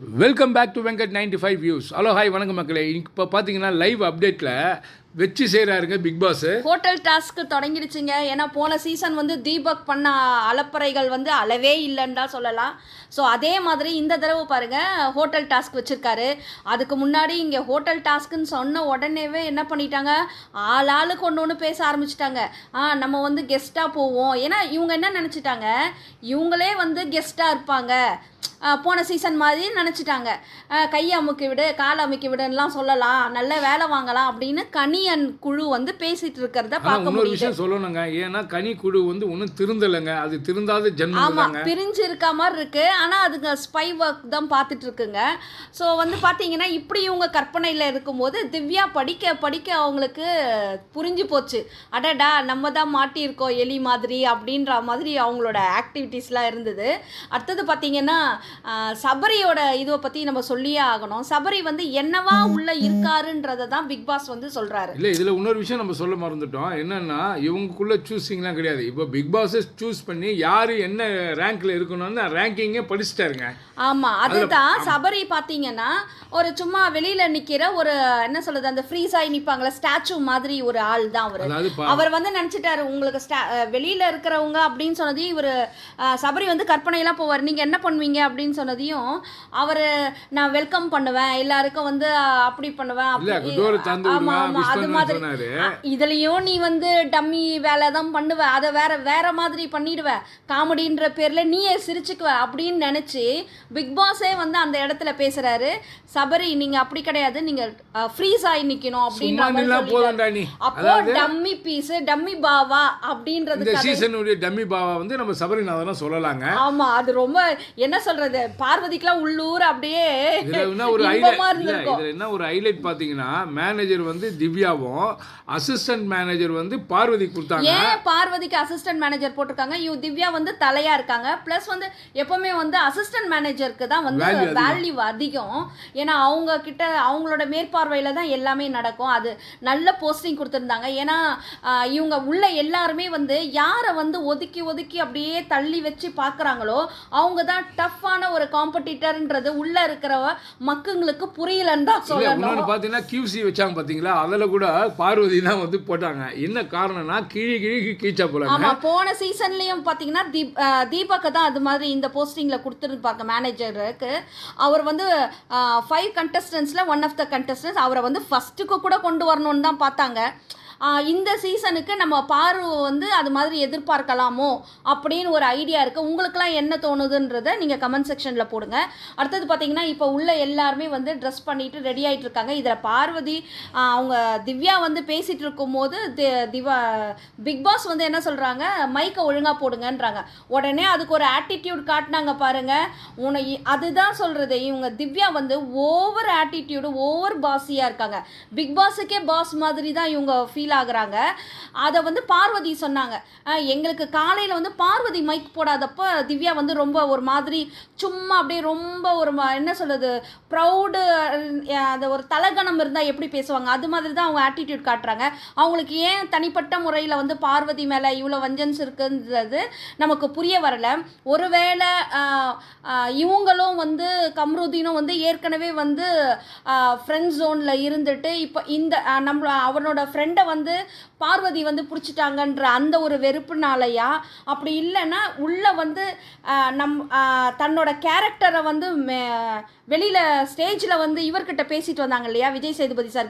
Welcome back to Venkat ninety five views hello hi வணக்கம் மக்களே. இப்போ பார்த்தீங்கன்னா லைவ் அப்டேட்டில் வச்சு செய்கிறாருங்க பிக் பாஸ். ஹோட்டல் டாஸ்க் தொடங்கிடுச்சுங்க. ஏன்னா போன சீசன் வந்து தீபக் பண்ண அலப்பறைகள் வந்து அளவே இல்லைன்னு தான் சொல்லலாம். ஸோ அதே மாதிரி இந்த தடவை பாருங்கள் ஹோட்டல் டாஸ்க் வச்சுருக்காரு. அதுக்கு முன்னாடி இங்கே ஹோட்டல் டாஸ்க்குன்னு சொன்ன உடனேவே என்ன பண்ணிட்டாங்க? ஆள் ஆளுக்கு ஒன்று ஒன்று பேச ஆரம்பிச்சிட்டாங்க. ஆ நம்ம வந்து கெஸ்ட்டாக போவோம். ஏன்னா இவங்க என்ன நினச்சிட்டாங்க? இவங்களே வந்து கெஸ்ட்டாக இருப்பாங்க. போன சீசன் மாதிரி நினச்சிட்டாங்க. கையை அமுக்கி விடு காலை அமுக்கி விடுன்னுலாம் சொல்லலாம். நல்ல வேலை வாங்கலாம் அப்படின்னு கனி கனியன் குழு வந்து பேசிட்டு இருக்கிறத ஆனால் பார்க்க இன்னொரு முடியுது. விஷயம் சொல்லணுங்க. ஏன்னா கனி குழு வந்து ஒன்றும் திருந்தலைங்க. அது திருந்தாத ஜென்மம் ஆமா தாங்க பிரிஞ்சு இருக்க மாதிரி இருக்கு. ஆனா அதுங்க ஸ்பை ஒர்க் தான் பார்த்துட்டு இருக்குங்க. ஸோ வந்து பாத்தீங்கன்னா இப்படி இவங்க கற்பனையில இருக்கும்போது திவ்யா படிக்க படிக்க அவங்களுக்கு புரிஞ்சு போச்சு. அடடா நம்ம தான் மாட்டியிருக்கோம் எலி மாதிரி அப்படின்ற மாதிரி அவங்களோட ஆக்டிவிட்டீஸ்லாம் இருந்தது. அடுத்தது பார்த்தீங்கன்னா சபரியோட இதுவை பற்றி நம்ம சொல்லியே ஆகணும். சபரி வந்து என்னவா உள்ள இருக்காருன்றதை தான் பிக் பாஸ் வந்து சொல்றாரு. இல்லை இதில் இன்னொரு விஷயம் நம்ம சொல்ல மறந்துட்டோம். என்னன்னா இவங்களுக்குள்ள சூஸிங்லாம் கிடையாது. இப்போ பிக் பாஸை சூஸ் பண்ணி யார் என்ன ரேங்க்ல இருக்கணும்னு ரேங்கிங்கே படிச்சுட்டாருங்க. ஆமா அதுதான். சபரி பாத்தீங்கன்னா ஒரு சும்மா வெளியில நிக்கிற ஒரு என்ன சொல்றது அந்த ஃப்ரீஸ் ஆகி நிப்பாங்களே ஸ்டாச்சு மாதிரி ஒரு ஆள் தான் அவரு அவர் வந்து நினைச்சிட்டாரு உங்களுக்கு ஸ்டா- வெளியில இருக்கிறவங்க அப்படின்னு சொன்னதையும் இவர் சபரி வந்து கற்பனையெல்லாம் போவார். நீங்க என்ன பண்ணுவீங்க? அப்படின்னு சொன்னதையும் அவர் நான் வெல்கம் பண்ணுவேன். எல்லாருக்கும் வந்து அப்படி பண்ணுவேன். அப்படி- டோரை தந்து ஆமா விடுவேன் ஆமா விஷ் அது மாதிரி. இதுலயும் நீ வந்து டம்மி வேலை தான் பண்ணுவ. அதை வேற வேற மாதிரி பண்ணிடுவ. காமெடின்ற பேர்ல நீயே சிரிச்சுக்குவ அப்படின்னு நினைச்சு பிக் பாஸே வந்து அந்த இடத்துல பேசுறாரு. சபரி நீங்க அப்படி கிடையாது. நீங்க ஃப்ரீஸ் ஆகி நிக்கணும் அப்படின்ற அப்போ டம்மி பீஸ் டம்மி பாவா அப்படின்றது சீசனுடைய டம்மி பாவா வந்து நம்ம சபரிநாதனா சொல்லலாங்க. ஆமா அது ரொம்ப என்ன சொல்றது? பார்வதிக்கெல்லாம் உள்ளூர் அப்படியே என்ன ஒரு ஹைலைட் பாத்தீங்கன்னா மேனேஜர் வந்து திவ்யாவும் அசிஸ்டன்ட் மேனேஜர் வந்து பார்வதி கொடுத்தாங்க. ஏன் பார்வதிக்கு அசிஸ்டன்ட் மேனேஜர் போட்டிருக்காங்க? இவ திவ்யா வந்து தலையா இருக்காங்க. ப்ளஸ் வந்து எப்பவுமே வந்து அசிஸ்டன்ட் மேனேஜருக்கு தான் வந்து. வேல்யூ அதிகம். ஏன்னா அவங்க கிட்ட அவங்களோட மேற்பார்வையில தான் எல்லாமே நடக்கும். அது நல்ல போஸ்டிங் கொடுத்துருந்தாங்க. ஏன்னா இவங்க உள்ள எல்லாருமே வந்து யாரை வந்து ஒதுக்கி ஒதுக்கி அப்படியே தள்ளி வச்சு பார்க்குறாங்களோ அவங்க தான் டஃப்பான ஒரு காம்படிட்டர்ன்றது உள்ள இருக்கிற மக்குங்களுக்கு புரியலன்னு தான் சொல்லணும். பார்த்தீங்கன்னா கியூசி வச்சாங்க பாத்தீங்களா அதில் கூட பார்வதி தான் வந்து போட்டாங்க. என்ன காரணம்னா கிழி கிழி கீச்சா போல ஆமா போன சீசன்லயும் பாத்தீங்கன்னா தீப் தீபக்கு தான் அது மாதிரி இந்த போஸ்டிங்ல கொடுத்துருப்பாங்க மேனேஜருக்கு. அவர் வந்து ஃபைவ் கண்டஸ்டன்ஸ்ல ஒன் ஆஃப் த கண்டஸ்டன்ஸ் அவரை வந்து ஃபர்ஸ்ட்டுக்கு கூட கொண்டு வரணும்னு தான் பார்த்தாங்க. இந்த சீசனுக்கு நம்ம பார்வை வந்து அது மாதிரி எதிர்பார்க்கலாமோ அப்படின்னு ஒரு ஐடியா இருக்குது உங்களுக்குலாம் என்ன தோணுதுன்றதை நீங்கள் கமெண்ட் செக்ஷனில் போடுங்க. அடுத்தது பார்த்தீங்கன்னா இப்போ உள்ள எல்லாருமே வந்து ட்ரெஸ் பண்ணிட்டு ரெடி ஆகிட்டு இருக்காங்க. இதில் பார்வதி அவங்க திவ்யா வந்து பேசிகிட்டு இருக்கும்போது தி- திவா பிக் பாஸ் வந்து என்ன சொல்கிறாங்க மைக்கை ஒழுங்காக போடுங்கன்றாங்க. உடனே அதுக்கு ஒரு ஆட்டிடியூட் காட்டினாங்க பாருங்க. உன்னை அதுதான் சொல்கிறது இவங்க திவ்யா வந்து ஓவர் ஆட்டிடியூடு ஓவர் பாஸியாக இருக்காங்க. பிக் பாஸுக்கே பாஸ் மாதிரி தான் இவங்க ஃபீல் ஆகுறாங்க அதை வந்து பார்வதி சொன்னாங்க. எங்களுக்கு காலையில் வந்து பார்வதி மைக் போடாதப்போ திவ்யா வந்து ரொம்ப ஒரு மாதிரி சும்மா அப்படியே ரொம்ப ஒரு ம- என்ன சொல்கிறது ப்ரௌடு அந்த ஒரு தலகணம் இருந்தால் எப்படி பேசுவாங்க? அது மாதிரி தான் அவங்க ஆட்டிடியூட் காட்டுறாங்க. அவங்களுக்கு ஏன் தனிப்பட்ட முறையில் வந்து பார்வதி மேலே இவ்வளோ வஞ்சன்ஸ் இருக்குன்றது நமக்கு புரிய வரலை. ஒருவேளை இவங்களும் வந்து கம்ருதீனும் வந்து ஏற்கனவே வந்து ஃப்ரெண்ட் ஜோனில் இருந்துட்டு இப்போ இந்த நம்ம அவனோட ஃப்ரெண்டை வந்து வந்து பார்வதி வந்து பிடிச்சிட்டாங்கன்ற அந்த ஒரு வெறுப்புனாலையா? அப்படி இல்லைன்னா உள்ளே வந்து நம் தன்னோட கேரக்டரை வந்து வெளியில் ஸ்டேஜில் வந்து இவர்கிட்ட பேசிட்டு வந்தாங்க இல்லையா விஜய் சேதுபதி சார்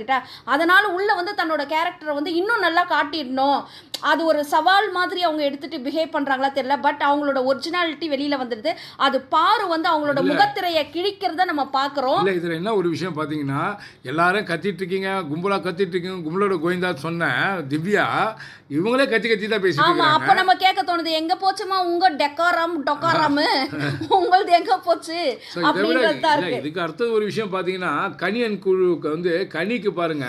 அதனால் உள்ளே வந்து தன்னோட கேரக்டரை வந்து இன்னும் நல்லா காட்டிடணும். அது ஒரு சவால் மாதிரி அவங்க எடுத்துட்டு பிஹேவ் பண்றாங்களா தெரியல பட் அவங்களோட ஒரிஜினாலிட்டி வெளியில வந்துடுது அது பாரு வந்து அவங்களோட முகத்திரையை கிழிக்கிறத நம்ம பார்க்குறோம். இல்லை இதில் என்ன ஒரு விஷயம் பார்த்தீங்கன்னா எல்லாரும் கத்திட்டு இருக்கீங்க கும்பலாக கத்திட்டு இருக்கீங்க கும்பலோட கோவிந்தா சொன்ன திவ்யா இவங்களே கத்தி கத்தி தான் பேசிட்டு ஆமா இருக்காங்க அப்ப நம்ம கேட்க தோணுது எங்க போச்சுமா உங்க டெக்காரம் டொக்காரம்? உங்களது எங்க போச்சு? அப்படின்றது இதுக்கு அடுத்தது ஒரு விஷயம் பார்த்தீங்கன்னா கனியன் குழுவுக்கு வந்து கனிக்கு பாருங்க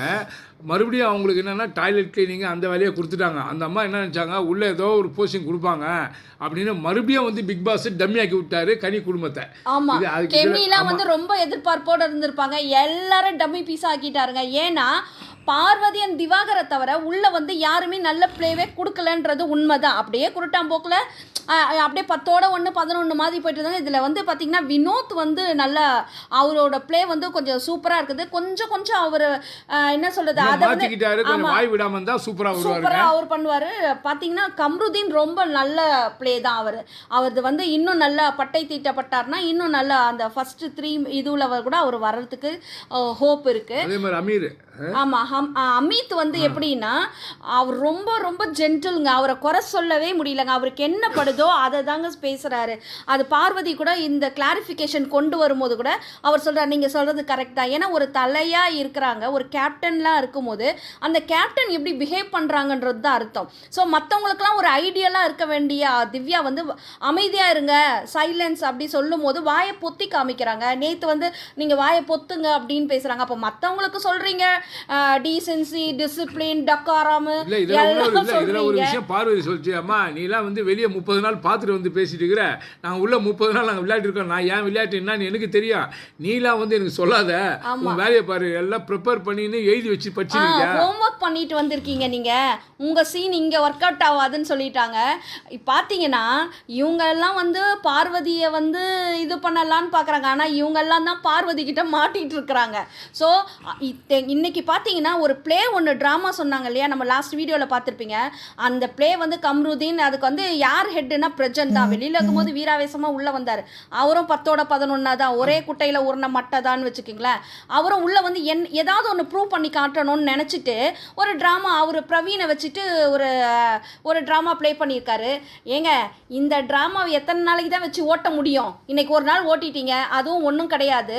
மறுபடியும் அவங்களுக்கு என்னென்னா டாய்லெட் கிளீனிங் அந்த வேலையை கொடுத்துட்டாங்க. அந்த அம்மா என்ன நினச்சாங்க? உள்ளே ஏதோ ஒரு போஸ்டிங் கொடுப்பாங்க. அப்படின்னு மறுபடியும் வந்து பிக் பாஸ் டம்மியாக்கி விட்டாரு கனி குடும்பத்தை. ஆமா. இது அதுக்கு இதுல- கெமிலாம் ஆமா. வந்து ரொம்ப எதிர்பார்ப்போட இருந்திருப்பாங்க. எல்லாரும் டம்மி பீஸ் ஆக்கிட்டாருங்க. ஏன்னா பார்வதி அண்ட் திவாகரை தவிர உள்ள வந்து யாருமே நல்ல ப்ளேவே கொடுக்கலன்றது உண்மைதான். அப்படியே குருட்டாம்போக்கில் அப்படியே பத்தோட ஒன்று பதினொன்று மாதிரி போயிட்டு இருந்தாங்க. இதில் வந்து பார்த்தீங்கன்னா வினோத் வந்து நல்ல அவரோட ப்ளே வந்து கொஞ்சம் சூப்பராக இருக்குது. கொஞ்சம் கொஞ்சம் அவர் என்ன சொல்கிறது அதை வந்து சூப்பராக அவர் பண்ணுவார். பார்த்தீங்கன்னா கம்ருதீன் ரொம்ப நல்ல ப்ளே தான் அவர். அவரது வந்து இன்னும் நல்லா பட்டை தீட்டப்பட்டார்னா இன்னும் நல்லா அந்த ஃபர்ஸ்ட் த்ரீ இதுல கூட அவர் வர்றதுக்கு ஹோப் இருக்கு. அதே மாதிரி அமீர். ஆமா ஹம் அ, அமித் வந்து எப்படின்னா அவர் ரொம்ப ரொம்ப ஜென்டில்ங்க அவரை குறை சொல்லவே முடியலங்க. அவருக்கு என்ன படுதோ அதை தாங்க பேசுறாரு. அது பார்வதி கூட இந்த கிளாரிஃபிகேஷன் கொண்டு வரும்போது கூட அவர் சொல்றாரு நீங்க சொல்றது கரெக்ட் தான். ஏன்னா ஒரு தலையா இருக்கிறாங்க ஒரு கேப்டன்லாம் இருக்கும்போது அந்த கேப்டன் எப்படி பிஹேவ் பண்றாங்கன்றது தான் அர்த்தம். ஸோ மற்றவங்களுக்குலாம் ஒரு ஐடியலா இருக்க வேண்டிய திவ்யா வந்து அமைதியா இருங்க சைலன்ஸ் அப்படி சொல்லும் போது வாயை பொத்தி காமிக்கிறாங்க. நேத்து வந்து நீங்க வாயை பொத்துங்க அப்படின்னு பேசுறாங்க. அப்போ மற்றவங்களுக்கு சொல்றீங்க டீசென்சி டிசிப்ளின் டக்காராமு எல்லாம் ஒரு விஷயம் பார்வதி சொல்லிச்சு. அம்மா நீலாம் வந்து வெளியே முப்பது நாள் பார்த்துட்டு வந்து பேசிட்டு இருக்கிற நாங்க உள்ள முப்பது நாள் நாங்க விளையாட்டு இருக்கோம். நான் ஏன் விளையாட்டு என்னன்னு எனக்கு தெரியும். நீலாம் வந்து எனக்கு சொல்லாத. உன் வேலையை பாரு எல்லாம் ப்ரிப்பேர் பண்ணின்னு எழுதி வச்சு படிச்சிருக்க ஹோம்ஒர்க் பண்ணிட்டு வந்திருக்கீங்க நீங்க. உங்க சீன் இங்க ஒர்க் அவுட் ஆகாதுன்னு சொல்லிட்டாங்க. இப்ப பாத்தீங்கன்னா இவங்க எல்லாம் வந்து பார்வதியை வந்து இது பண்ணலான்னு பாக்குறாங்க. ஆனா இவங்க எல்லாம் தான் பார்வதி கிட்ட மாட்டிட்டு இருக்கிறாங்க. ஸோ இன்னைக்கு பாத்தீங்கன்னா ஒரு ப்ளே ஒன்று ட்ராமா சொன்னாங்க இல்லையா? நம்ம லாஸ்ட் வீடியோவில் பார்த்துருப்பீங்க அந்த ப்ளே வந்து கம்ருதீன் அதுக்கு வந்து யார் ஹெட்டுனா பிரஜன் தான். வெளியில் இருக்கும்போது வீராவேசமாக உள்ளே வந்தார். அவரும் பத்தோட பதினொன்னா தான். ஒரே குட்டையில் உருண மட்டை தான் வச்சுக்கிங்களேன். அவரும் உள்ளே வந்து என் ஏதாவது ஒன்று ப்ரூவ் பண்ணி காட்டணும்னு நினச்சிட்டு ஒரு ட்ராமா அவர் பிரவீனை வச்சுட்டு ஒரு ஒரு ட்ராமா ப்ளே பண்ணியிருக்காரு. ஏங்க இந்த ட்ராமாவை எத்தனை நாளைக்கு தான் வச்சு ஓட்ட முடியும்? இன்னைக்கு ஒரு நாள் ஓட்டிட்டீங்க அதுவும் ஒன்றும் கிடையாது.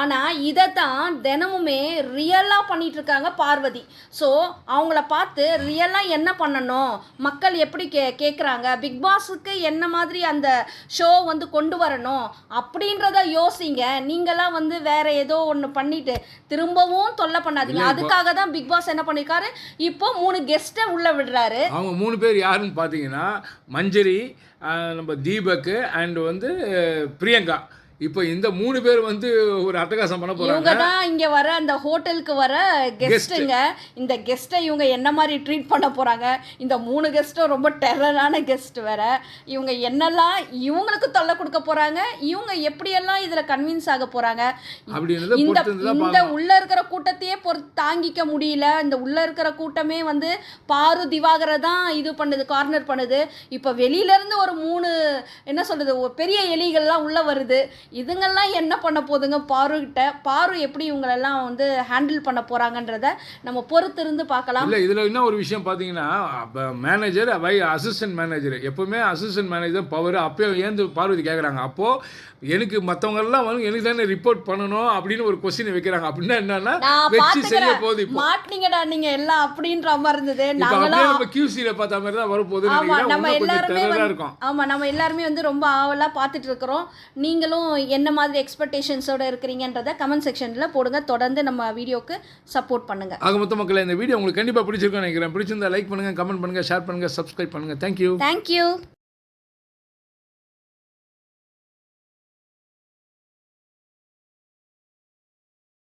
ஆனால் இதை தான் தினமுமே ரியலாக பண்ணிட்டு இருக்காங்க பார்வதி. ஸோ அவங்கள பார்த்து ரியலாக என்ன பண்ணணும்? மக்கள் எப்படி கே கேட்குறாங்க பிக் பாஸுக்கு என்ன மாதிரி அந்த ஷோ வந்து கொண்டு வரணும்? அப்படின்றத யோசிங்க. நீங்களாம் வந்து வேற ஏதோ ஒன்று பண்ணிட்டு திரும்பவும் தொல்லை பண்ணாதீங்க. அதுக்காக தான் பிக் பாஸ் என்ன பண்ணியிருக்காரு இப்போ மூணு கெஸ்ட்டை உள்ள விடுறாரு. அவங்க மூணு பேர் யாருன்னு பார்த்தீங்கன்னா மஞ்சரி நம்ம தீபக் அண்ட் வந்து பிரியங்கா. இப்போ இந்த மூணு பேர் வந்து ஒரு அட்டகாசம் பண்ண இவங்க போறாங்க. தான் இங்க வர அந்த ஹோட்டலுக்கு வர கெஸ்ட்டுங்க இந்த கெஸ்ட்டை இவங்க என்ன மாதிரி ட்ரீட் பண்ண போறாங்க? இந்த மூணு கெஸ்ட்டும் ரொம்ப டெரரான கெஸ்ட் வேற. இவங்க என்னெல்லாம் இவங்களுக்கு தொல்லை கொடுக்க போறாங்க? இவங்க எப்படியெல்லாம் இதுல கன்வின்ஸ் ஆக போறாங்க? இந்த இந்த உள்ள இருக்கிற கூட்டத்தையே பொறுத்து தாங்கிக்க முடியல. இந்த உள்ள இருக்கிற கூட்டமே வந்து பாரு திவாகரை தான் இது பண்ணுது கார்னர் பண்ணுது. இப்போ வெளியில இருந்து ஒரு மூணு என்ன சொல்றது பெரிய எலிகள்லாம் உள்ள வருது. இதுங்கெல்லாம் என்ன பண்ண போதுங்க? பாரு கிட்ட. பாரு எப்படி இவங்களெல்லாம் வந்து ஹேண்டில் பண்ண போறாங்கன்றத நம்ம பொறுத்து இருந்து பார்க்கலாம். இல்லை இதில் இன்னும் ஒரு விஷயம் பார்த்தீங்கன்னா மேனேஜர் வை அசிஸ்டன்ட் மேனேஜர் எப்பவுமே அசிஸ்டன்ட் மேனேஜர் பவர் அப்பயே ஏந்து பார்வதி கேட்குறாங்க அப்போது எனக்கு மற்றவங்க எல்லாம் வந்து எனக்கு தானே ரிப்போர்ட் பண்ணணும் அப்படின்னு ஒரு கொஸ்டின் வைக்கிறாங்க. அப்படின்னா என்னன்னா வச்சு செய்ய போகுது மாட்டினீங்கடா நீங்க எல்லாம் அப்படின்ற மாதிரி இருந்தது. நாங்களாம் நம்ம கியூசியில் பார்த்த மாதிரி தான் வரப்போகுது நம்ம எல்லாருமே இருக்கும். ஆமா நம்ம எல்லாருமே வந்து ரொம்ப ஆவலா பார்த்துட்டு இருக்கிறோம். நீங்களும் என்ன மாதிரி எக்ஸ்பெக்டேஷன்ஸோட இருக்கிறீங்கன்றத கமெண்ட் செக்ஷன்ல போடுங்க. தொடர்ந்து நம்ம வீடியோக்கு சப்போர்ட் பண்ணுங்க. ஆக மொத்த மக்களே இந்த வீடியோ உங்களுக்கு கண்டிப்பாக பிடிச்சிருக்கும்னு நினைக்கிறேன். பிடிச்சிருந்தா லைக் பண்ணுங்கள் கமெண்ட் பண்ணுங்கள் ஷேர் பண்ணுங்கள் சப்ஸ்கிரைப் பண்ணுங்கள் தேங்க்யூ தேங்க்யூ